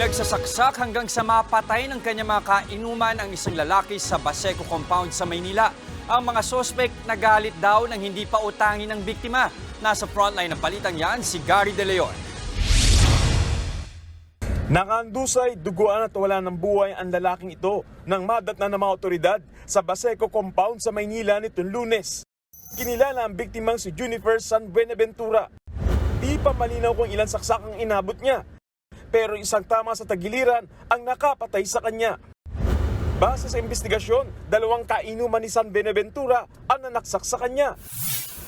Pinagsasaksak hanggang sa mapatay ng kanyang mga kainuman ang isang lalaki sa Baseco Compound sa Maynila. Ang mga sospek nagalit daw ng hindi pa utangin ng biktima. Nasa frontline ng palitang yan si Gary De Leon. Nakandusay, duguan at wala ng buhay ang lalaking ito nang madat na ng mga otoridad sa Baseco Compound sa Maynila nitong lunes. Kinilala ang biktimang si Junifer San Buenaventura. Di pa malinaw kung ilan saksak ang inabot niya. Pero isang tama sa tagiliran ang nakapatay sa kanya. Base sa investigasyon, dalawang kainuman ni San Benaventura ang nanaksak sa kanya.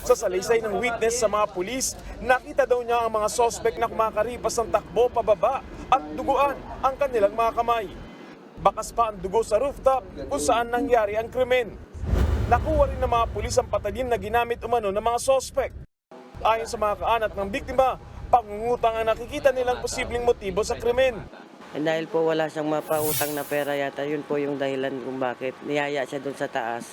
Sa salaysay ng witness sa mga pulis, nakita daw niya ang mga sospek na kumakaripas ng takbo pababa at duguan ang kanilang mga kamay. Bakas pa ang dugo sa rooftop kung saan nangyari ang krimen. Nakuha rin ng mga pulis ang patalim na ginamit umano ng mga sospek. Ayon sa mga kaanat ng biktima, pangungutang ang nakikita nilang posibleng motibo sa krimen. Eh, dahil po wala siyang mapautang na pera yata, yun po yung dahilan kung bakit niyaya siya doon sa taas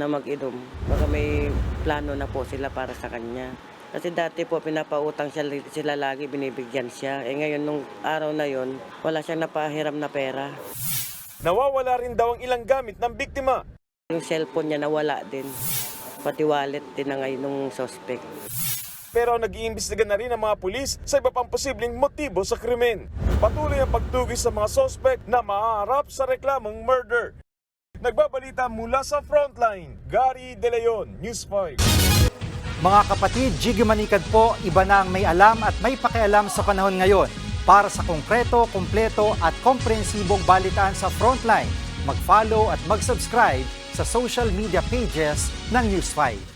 na mag-inom. Baka may plano na po sila para sa kanya. Kasi dati po pinapautang siya, sila lagi, binibigyan siya. Eh ngayon nung araw na yon wala siyang napahiram na pera. Nawawala rin daw ang ilang gamit ng biktima. Yung cellphone niya nawala din. Pati wallet din na ngayon nung suspect. Pero nag-iimbestiga na rin ang mga pulis sa iba pang posibleng motibo sa krimen. Patuloy ang pagtugis sa mga sospek na maharap sa reklamong murder. Nagbabalita mula sa frontline, Gary De Leon, News 5. Mga kapatid, Jiggy Manikad po, iba na ang may alam at may pakialam sa panahon ngayon. Para sa konkreto, kumpleto at komprehensibong balitaan sa Frontline, mag-follow at mag-subscribe sa social media pages ng News 5.